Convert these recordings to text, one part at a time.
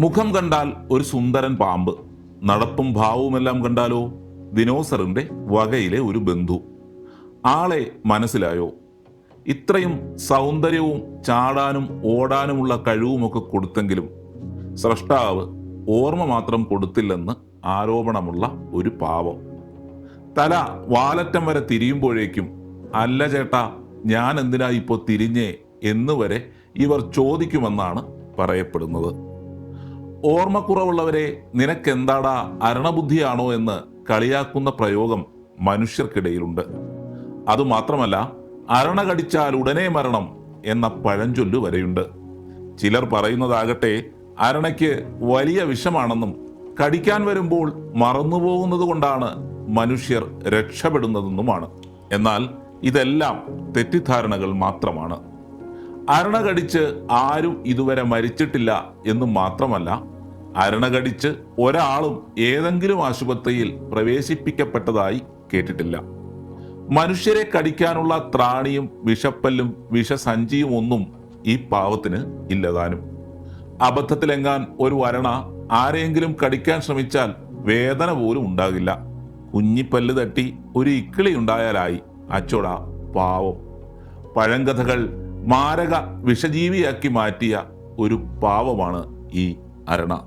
മുഖം കണ്ടാൽ ഒരു സുന്ദരൻ പാമ്പ്. നടപ്പും ഭാവവുമെല്ലാം കണ്ടാലോ? ദിനോസറിന്റെ വകയിലെ ഒരു ബന്ധു. ആളെ മനസ്സിലായോ? ഇത്രയും സൗന്ദര്യവും ചാടാനും ഓടാനുമുള്ള കഴിവുമൊക്കെ കൊടുത്തെങ്കിലും സ്രഷ്ടാവ് ഓർമ്മ മാത്രം കൊടുത്തില്ലെന്ന് ആരോപണമുള്ള ഒരു പാവം. തല വാലറ്റം വരെ തിരിയുമ്പോഴേക്കും അല്ല ചേട്ടാ ഞാൻ എന്തിനാ ഇപ്പോൾ തിരിഞ്ഞേ? എന്നുവരെ ഇവർ ചോദിക്കുമെന്നാണ് പറയപ്പെടുന്നത്. ഓർമ്മക്കുറവുള്ളവരെ നിനക്കെന്താടാ അരണബുദ്ധിയാണോ എന്ന് കളിയാക്കുന്ന പ്രയോഗം മനുഷ്യർക്കിടയിലുണ്ട്. അതുമാത്രമല്ല അരണ കടിച്ചാൽ ഉടനെ മരണം എന്ന പഴഞ്ചൊല്ലു വരെയുണ്ട്. ചിലർ പറയുന്നതാകട്ടെ അരണയ്ക്ക് വലിയ വിഷമാണെന്നും കടിക്കാൻ വരുമ്പോൾ മറന്നുപോകുന്നത് കൊണ്ടാണ് മനുഷ്യർ രക്ഷപ്പെടുന്നതെന്നുമാണ്. എന്നാൽ ഇതെല്ലാം തെറ്റിദ്ധാരണകൾ മാത്രമാണ്. അരണ കടിച്ച് ആരും ഇതുവരെ മരിച്ചിട്ടില്ല എന്ന് മാത്രമല്ല അരണ കടിച്ച് ഒരാളും ഏതെങ്കിലും ആശുപത്രിയിൽ പ്രവേശിപ്പിക്കപ്പെട്ടതായി കേട്ടിട്ടില്ല. മനുഷ്യരെ കടിക്കാനുള്ള ത്രാണിയും വിഷപ്പല്ലും വിഷസഞ്ചിയും ഒന്നും ഈ പാവത്തിന് ഇല്ലതാനും അബദ്ധത്തിലെങ്ങാൻ ഒരു വരണ ആരെങ്കിലും കടിക്കാൻ ശ്രമിച്ചാൽ വേദന പോലും ഉണ്ടാകില്ല. കുഞ്ഞിപ്പല്ല് തട്ടി ഒരു ഇക്കിളി ഉണ്ടായാലായി. അച്ചോടാ പാവം. പഴങ്കഥകൾ മാരക വിഷജീവിയാക്കി മാറ്റിയ ഒരു പാവമാണ് ഈ അരണ.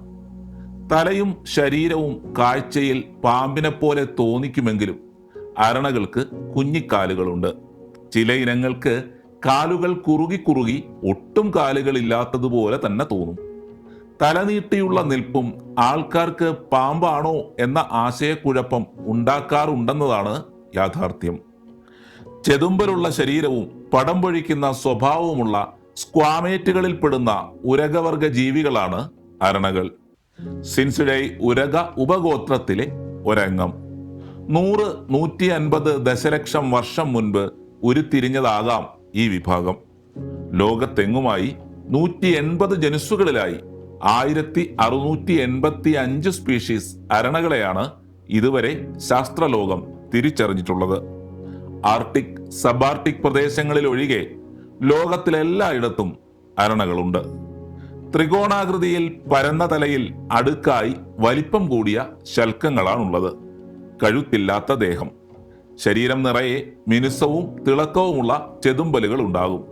തലയും ശരീരവും കാഴ്ചയിൽ പാമ്പിനെ പോലെ തോന്നിക്കുമെങ്കിലും അരണകൾക്ക് കുഞ്ഞിക്കാലുകളുണ്ട്. ചില ഇനങ്ങൾക്ക് കാലുകൾ കുറുകി കുറുകി ഒട്ടും കാലുകളില്ലാത്തതുപോലെ തന്നെ തോന്നും. തലനീട്ടിയുള്ള നിൽപ്പും ആൾക്കാർക്ക് പാമ്പാണോ എന്ന ആശയക്കുഴപ്പം ഉണ്ടാക്കാറുണ്ടെന്നതാണ് യാഥാർത്ഥ്യം. ചെതുമ്പലുള്ള ശരീരവും പടം പൊഴിക്കുന്ന സ്വഭാവവുമുള്ള സ്ക്വാമേറ്റുകളിൽ പെടുന്ന ഉരകവർഗ ജീവികളാണ് അരണകൾ. സിൻസിഡൈ ഉരക ഉപഗോത്രത്തിലെ ഒരംഗം. നൂറ് നൂറ്റി അൻപത് ദശലക്ഷം വർഷം മുൻപ് ഉരുത്തിരിഞ്ഞതാകാം ഈ വിഭാഗം. ലോകത്തെങ്ങുമായി നൂറ്റി എൺപത് ജനുസുകളിലായി ആയിരത്തി അറുന്നൂറ്റി എൺപത്തി അഞ്ച് സ്പീഷീസ് അരണകളെയാണ് ഇതുവരെ ശാസ്ത്രലോകം തിരിച്ചറിഞ്ഞിട്ടുള്ളത്. ആർട്ടിക് സബാർട്ടിക് പ്രദേശങ്ങളിൽ ഒഴികെ ലോകത്തിലെല്ലായിടത്തും അരണകളുണ്ട്. ത്രികോണാകൃതിയിൽ പരന്ന തലയിൽ അടുക്കായി വലിപ്പം കൂടിയ ശൽക്കങ്ങളാണുള്ളത്. കഴുത്തില്ലാത്ത ദേഹം. ശരീരം നിറയെ മിനുസവും തിളക്കവുമുള്ള ചെതുമ്പലുകൾ ഉണ്ടാകും.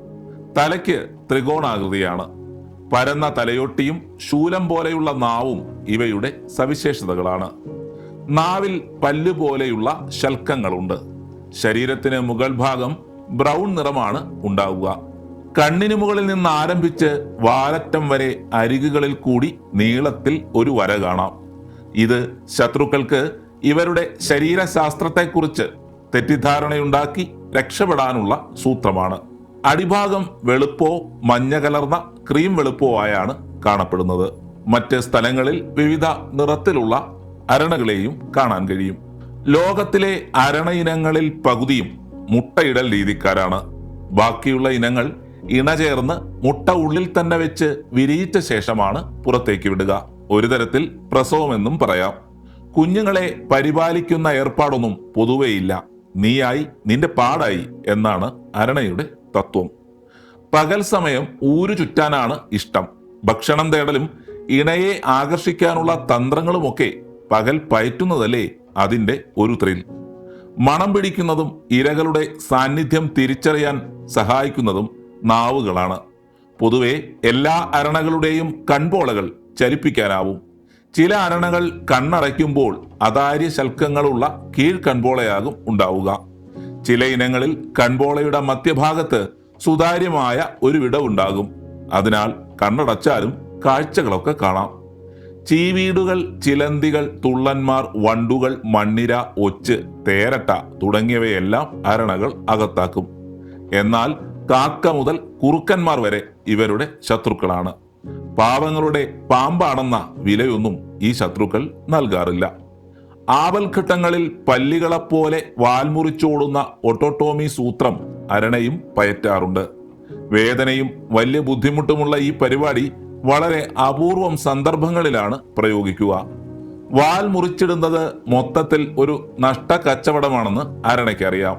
തലയ്ക്ക് ത്രികോണാകൃതിയാണ്. പരന്ന തലയൊട്ടിയും ശൂലം പോലെയുള്ള നാവും ഇവയുടെ സവിശേഷതകളാണ്. നാവിൽ പല്ല് പോലെയുള്ള ശൽക്കങ്ങളുണ്ട്. ശരീരത്തിന് മുകൾ ഭാഗം ബ്രൗൺ നിറമാണ് ഉണ്ടാവുക. കണ്ണിന് മുകളിൽ നിന്ന് ആരംഭിച്ച് വാലറ്റം വരെ അരികുകളിൽ കൂടി നീളത്തിൽ ഒരു വര കാണാം. ഇത് ശത്രുക്കൾക്ക് ഇവരുടെ ശരീരശാസ്ത്രത്തെക്കുറിച്ച് തെറ്റിദ്ധാരണയുണ്ടാക്കി രക്ഷപ്പെടാനുള്ള സൂത്രമാണ്. അടിഭാഗം വെളുപ്പോ മഞ്ഞ കലർന്ന ക്രീം വെളുപ്പോ ആയാണ് കാണപ്പെടുന്നത്. മറ്റ് സ്ഥലങ്ങളിൽ വിവിധ നിറത്തിലുള്ള അരണകളെയും കാണാൻ കഴിയും. ലോകത്തിലെ അരണ ഇനങ്ങളിൽ പകുതിയും മുട്ടയിടൽ രീതിക്കാരാണ്. ബാക്കിയുള്ള ഇനങ്ങൾ ഇണചേർന്ന് മുട്ട ഉള്ളിൽ തന്നെ വെച്ച് വിരിയിച്ച ശേഷമാണ് പുറത്തേക്ക് വിടുക. ഒരു തരത്തിൽ പ്രസവമെന്നും പറയാം. കുഞ്ഞുങ്ങളെ പരിപാലിക്കുന്ന ഏർപ്പാടൊന്നും പൊതുവെയില്ല. നീയായി നിന്റെ പാടായി എന്നാണ് അരണയുടെ തത്വം. പകൽ സമയം ഊരു ചുറ്റാനാണ് ഇഷ്ടം. ഭക്ഷണം തേടലും ഇണയെ ആകർഷിക്കാനുള്ള തന്ത്രങ്ങളുമൊക്കെ പകൽ പയറ്റുന്നതല്ലേ അതിന്റെ ഒരു ത്രിൽ. മണം പിടിക്കുന്നതും ഇരകളുടെ സാന്നിധ്യം തിരിച്ചറിയാൻ സഹായിക്കുന്നതും നാവുകളാണ്. പൊതുവെ എല്ലാ അരണകളുടെയും കൺപോളകൾ ചലിപ്പിക്കാനാവും. ചില അരണകൾ കണ്ണടയ്ക്കുമ്പോൾ അതാര്യ ശൽക്കങ്ങളുള്ള കീഴ്കൺപോളയാകും ഉണ്ടാവുക. ചില ഇനങ്ങളിൽ കൺപോളയുടെ മധ്യഭാഗത്ത് സുതാര്യമായ ഒരു വിടവുണ്ടാകും. അതിനാൽ കണ്ണടച്ചാലും കാഴ്ചകളൊക്കെ കാണാം. ചീവീടുകൾ ചിലന്തികൾ തുള്ളന്മാർ വണ്ടുകൾ മണ്ണിര ഒച്ച് തേരട്ട തുടങ്ങിയവയെല്ലാം അരണകൾ അകത്താക്കും. എന്നാൽ കാക്ക മുതൽ കുറുക്കന്മാർ വരെ ഇവരുടെ ശത്രുക്കളാണ്. പാവങ്ങളുടെ പാമ്പാണെന്ന വിലയൊന്നും ഈ ശത്രുക്കൾ നൽകാറില്ല. ആവൽഘട്ടങ്ങളിൽ പല്ലികളെപ്പോലെ വാൽമുറിച്ചോടുന്ന ഒട്ടോട്ടോമി സൂത്രം അരണയും പയറ്റാറുണ്ട്. വേദനയും വലിയ ബുദ്ധിമുട്ടുമുള്ള ഈ പരിപാടി വളരെ അപൂർവം സന്ദർഭങ്ങളിലാണ് പ്രയോഗിക്കുക. വാൽ മുറിച്ചിടുന്നത് മൊത്തത്തിൽ ഒരു നഷ്ട കച്ചവടമാണെന്ന് അരണയ്ക്കറിയാം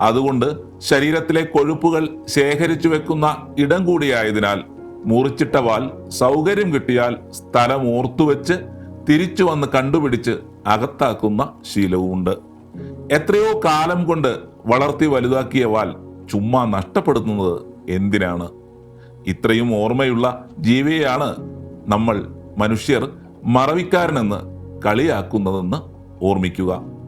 അതുകൊണ്ട് ശരീരത്തിലെ കൊഴുപ്പുകൾ ശേഖരിച്ചു വെക്കുന്ന ഇടം കൂടിയായതിനാൽ മുറിച്ചിട്ട വാൽ സൗകര്യം കിട്ടിയാൽ സ്ഥലം ഓർത്തുവെച്ച് തിരിച്ചു വന്ന് കണ്ടുപിടിച്ച് അകത്താക്കുന്ന ശീലവുമുണ്ട്. എത്രയോ കാലം കൊണ്ട് വളർത്തി വലുതാക്കിയ വാൽ ചുമ്മാ നഷ്ടപ്പെടുത്തുന്നത് എന്തിനാണ്? ഇത്രയും ഓർമ്മയുള്ള ജീവിയെയാണ് നമ്മൾ മനുഷ്യർ മറവിക്കാരനെന്ന് കളിയാക്കുന്നതെന്ന് ഓർമ്മിക്കുക.